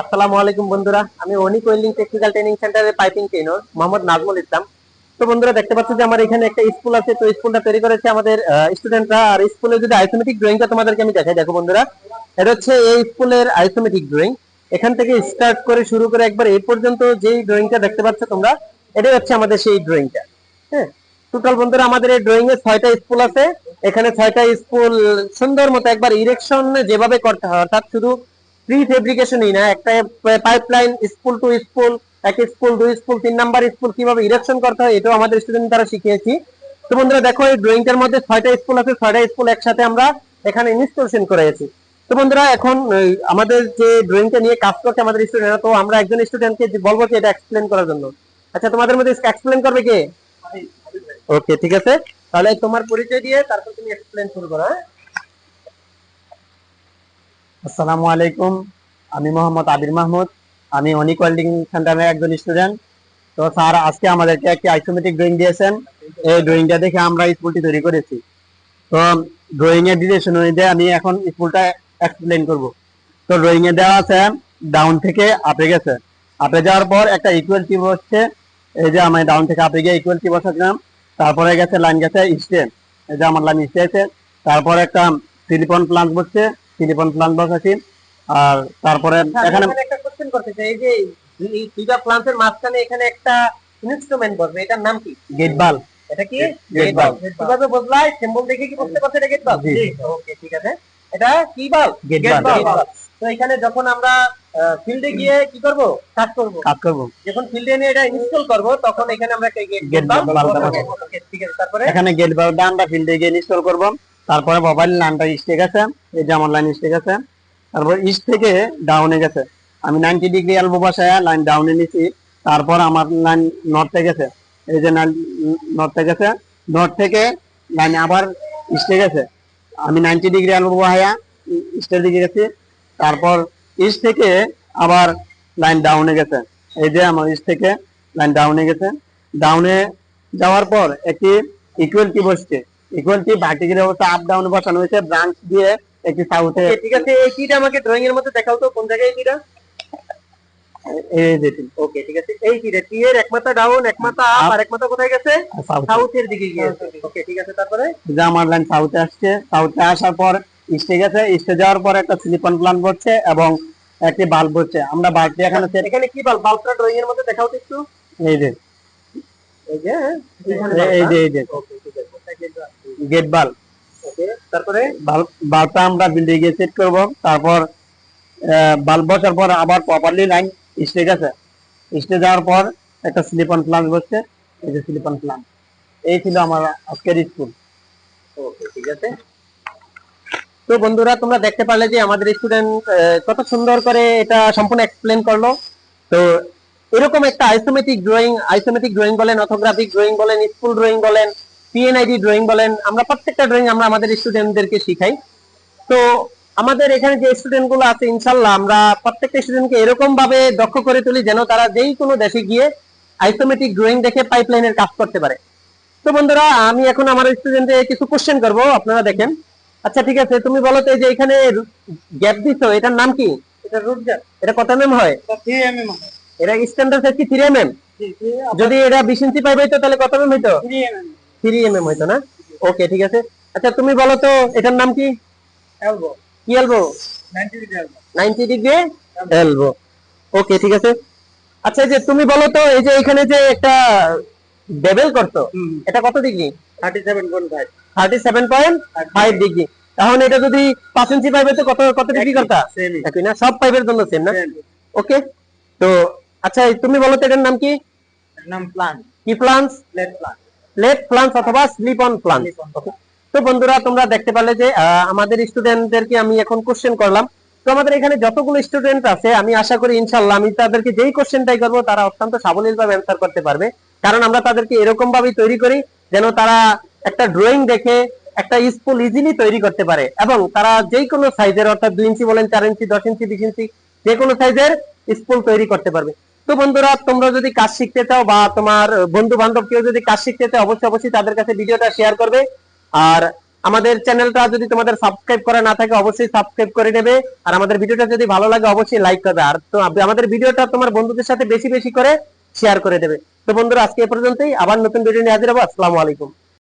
আসসালামু আলাইকুম বন্ধুরা। আমি অনিক ওয়েল্ডিং টেকনিক্যাল ট্রেনিং সেন্টারের পাইপিং ট্রেনার মোহাম্মদ নাজমুল ইসলাম। তো বন্ধুরা, দেখতে পাচ্ছ যে আমার এখানে একটা স্কুল আছে, তো স্কুলটা তৈরি করেছে আমাদের স্টুডেন্টরা আর স্কুলে যদি আইসোমেটিক ড্রয়িংটা তোমাদেরকে আমি দেখাই, দেখো বন্ধুরা। এটা হচ্ছে এই স্কুলের আইসোমেটিক ড্রয়িং এখান থেকে স্টার্ট করে শুরু করে একবার এই পর্যন্ত যেই ড্রয়িংটা দেখতে পাচ্ছ তোমরা, এটাই হচ্ছে আমাদের সেই ড্রয়িংটা হ্যাঁ? টোটাল বন্ধুরা, আমাদের এই ড্রয়িং এ ছয়টা স্কুল আছে। এখানে ছয়টা স্কুল সুন্দর মতো একবার ইরেকশন যেভাবে করতে হয়, অর্থাৎ শুধু প্রি ফেব্রিকেশনই না একটা পাইপলাইন স্কুল টু স্কুল এক স্কুল দুই স্কুল তিন নাম্বার স্কুল কীভাবে ইরেকশন করতে হয় এটাও আমাদের স্টুডেন্ট দ্বারা শিখিয়েছি। তো বন্ধুরা দেখো এই ড্রয়িংটার মধ্যে ছয়টা স্কুল আছে ছয়টা স্কুল একসাথে আমরা এখানে ইনস্টলেশন করেছি। তো বন্ধুরা এখন আমাদের যে ড্রয়িংটা নিয়ে কাজ করছে আমাদের স্টুডেন্টরা তো আমরা একজন স্টুডেন্টকে বলব যে এটা এক্সপ্লেন করার জন্য। আচ্ছা তোমাদের মধ্যে এক্সপ্লেন করবে কে? ওকে ঠিক আছে। তাহলে তোমার পরিচয় দিয়ে তারপর তুমি এক্সপ্লেন শুরু করো হ্যাঁ? আসসালামু আলাইকুম। আমি মোহাম্মদ আবির মাহমুদ। আমি অনিক ওয়েল্ডিং সেন্টারের একজন স্টুডেন্ট তো স্যার, আজকে আমাদেরকে একটি আইসোমেটিক ড্রয়িং দিয়েছেন। এই ড্রয়িংটা দেখে আমরা স্কুলটি তৈরি করেছি। তো ড্রয়িং এর ডিরেকশন অনুযায়ী আমি এখন স্কুলটা এক্সপ্লেন করব। তো ড্রয়িং এ দেওয়া আছে ডাউন থেকে আপে গেছে। আপে যাওয়ার পর একটা ইকুয়াল টি বসছে এই যে আমি ডাউন থেকে আপে গিয়ে ইকুয়াল টি বসাচ্ছিলাম। তারপরে গেছে লাইন গেছে স্টেন এই যে আমার লাইন স্টে আছে। তারপর একটা সিলিকন প্লান্ট বসছে। সিলিকন প্লান্ট বসাচ্ছি আর তারপরে আচ্ছা, এখানে একটা কোশ্চেন করতে চাই এই যে এই দুইটা প্লান্টের মাঝখানে এখানে একটা ইনস্ট্রুমেন্ট বসবে এটার নাম কি? গেট বাল এটা কি? Gate bulb. কীভাবে বদলায়? সিম্বল দেখে কি বুঝতে পারছ এটা গেট বাল্ব? জি। ওকে ঠিক আছে। এটা কি Gate bulb. bulb। তো এখানে যখন আমরা ফিল্ডে গিয়ে কি করব? কাজ করব। কাজ করব। যখন ফিল্ডে নিয়ে এটা ইনস্টল করব তখন এখানে আমরা গেট বাল্ব ঠিক আছে তারপরে? এখানে গেট বালটা আমরা ফিল্ডে গিয়ে ইনস্টল করব। তারপরে মোবাইল লাইনটা ইস্টে গেছে, এই যে আমার লাইন ইস্টে গেছে। তারপর ইস্ট থেকে ডাউনে গেছে। আমি নাইনটি ডিগ্রি এলবো বসায় লাইন ডাউনে নিছি। তারপর আমার লাইন নর্থে গেছে। এই যে নর্থে গেছে নর্থ থেকে লাইন আবার ইস্টে গেছে। আমি নাইনটি ডিগ্রি এলবো বসায়া ইস্টের দিকে গেছি। তারপর ইস্ট থেকে আবার লাইন ডাউনে গেছে। এই যে আমার ইস্ট থেকে লাইন ডাউনে গেছে। ডাউনে যাওয়ার পর একটি ইকুয়ালিটি বসছে। ইকুয়ালিটি ভার্টিক্যাল অবস্থা আপ ডাউন বসানো হয়েছে ব্রাঞ্চ দিয়ে একটি সাউথে ঠিক আছে এই কিটা আমাকে ড্রয়িং এর মধ্যে দেখাও তো কোন জায়গায় কিটা ওকে ঠিক আছে এই কিটা টি এর এক ডাউন এক আপ আর এক কোথায় গেছে? সাউথ সাউথের দিকে গিয়েছে। ওকে ঠিক আছে তারপরে? যে লাইন সাউথে আসছে। সাউথে আসার পর ইস্টে গেছে। ইস্টে যাওয়ার পর একটা সিলিকন প্লান্ট বসছে এবং একটি বাল্ব বসছে। আমরা বাল্বটি এখানে এখানে কি বাল্ব বাল্বটা ড্রয়িং এর মধ্যে দেখাও তো একটু। এই যে। এই যে হ্যাঁ, যে এই যে Okay, ঠিক আছে, কোথায় গেছে? গেট বাল্ব তারপরে বাল্ব বাল্বটা আমরা বিল্ডিং গিয়ে সেট করব। তারপর বাল্ব বসার পর আবার প্রপারলি লাইন স্টে গেছে স্টে যাওয়ার পর একটা সিলিকন প্লান্ট বসছে। এই যে সিলিকন প্লান্ট এই ছিল আমার আজকের স্কুল ঠিক আছে? তো বন্ধুরা, তোমরা দেখতে পারলে যে আমাদের স্টুডেন্ট কত সুন্দর করে এটা সম্পূর্ণ এক্সপ্লেন করল। তো এরকম একটা আইসোমেটিক ড্রয়িং আইসোমেটিক ড্রয়িং বলেন অথোগ্রাফিক ড্রয়িং বলেন স্কুল ড্রয়িং বলেন P N I D drawing বলেন আমরা প্রত্যেকটা ড্রয়িং আমরা আমাদের স্টুডেন্টদেরকে শিখাই। তো আমাদের এখানে যে স্টুডেন্টগুলো আছে ইনশাল্লাহ আমরা প্রত্যেকটা স্টুডেন্টকে এরকম ভাবে দক্ষ করে তুলি যেন তারা যেই কোনো দেশে গিয়ে আইসোমেটিক ড্রয়িং দেখে পাইপলাইনের কাজ করতে পারে। তো বন্ধুরা আমি এখন আমার স্টুডেন্টে কিছু কোশ্চেন করব আপনারা দেখেন। আচ্ছা ঠিক আছে তুমি বলো তো এই যে এখানে গ্যাপ দিছো এটার নাম কি? এটা রুট গ্যাপ এটা কত এমএম হয়? এটা স্ট্যান্ডার্ড সাইজ কি 3 এমএম যদি এটা 20 ইঞ্চি পাইবে তো তাহলে কত এমএম হইতো? 3 এমএম হইতো না? ওকে ঠিক আছে। আচ্ছা তুমি বলো তো এটার নাম কি? এলবো কি এলবো 90 ডিগ্রি এলবো ওকে ঠিক আছে। আচ্ছা যে তুমি বলো তো এই যে এখানে যে একটা বেবেল করছ এটা কত ডিগ্রি 37.5 37.5 ডিগ্রি এখন এটা যদি 5 ইঞ্চি পাইবে তো কত কত ডিগ্রি করতা একই না? সব পাইপের জন্য সেম না? ওকে তো আচ্ছা তুমি বলো তো এটার নাম কি? নাম প্লান্ট কি plants plate plant plate plants অথবা স্লিপ অন প্লান্ট তো বন্ধুরা তোমরা দেখতে পারলে যে আমাদের স্টুডেন্টদেরকে আমি এখন কোশ্চেন করলাম। তো আমাদের এখানে যতগুলো স্টুডেন্ট আছে আমি আশা করি ইনশাল্লাহ আমি তাদেরকে যেই কোশ্চেনটাই করব তারা অত্যন্ত সাবলীল ভাবে অ্যান্সার করতে পারবে। কারণ আমরা তাদেরকে এরকম ভাবে তৈরি করি যেন তারা একটা ড্রয়িং দেখে একটা স্কুল ইজিলি তৈরি করতে পারে। এবং তারা যেই কোনো সাইজের অর্থাৎ দুই ইঞ্চি বলেন চার ইঞ্চি দশ ইঞ্চি বিশ ইঞ্চি যে কোনো সাইজের স্কুল তৈরি করতে পারবে। তো বন্ধুরা, তোমরা যদি কাজ শিখতে চাও বা তোমার বন্ধু বান্ধব কেউ যদি কাজ শিখতে চাও অবশ্যই অবশ্যই তাদের কাছে ভিডিওটা শেয়ার করবে। আর আমাদের চ্যানেলটা যদি তোমাদের সাবস্ক্রাইব করা না থাকে, অবশ্যই সাবস্ক্রাইব করে নেবে। আর আমাদের ভিডিওটা যদি ভালো লাগে, অবশ্যই লাইক করবে। আর তো আমাদের ভিডিওটা তোমার বন্ধুদের সাথে বেশি বেশি করে শেয়ার করে দেবে। তো বন্ধুরা, আজকে এ পর্যন্তই। আবার নতুন ভিডিও নিয়ে হাজির হব। আসসালামু আলাইকুম।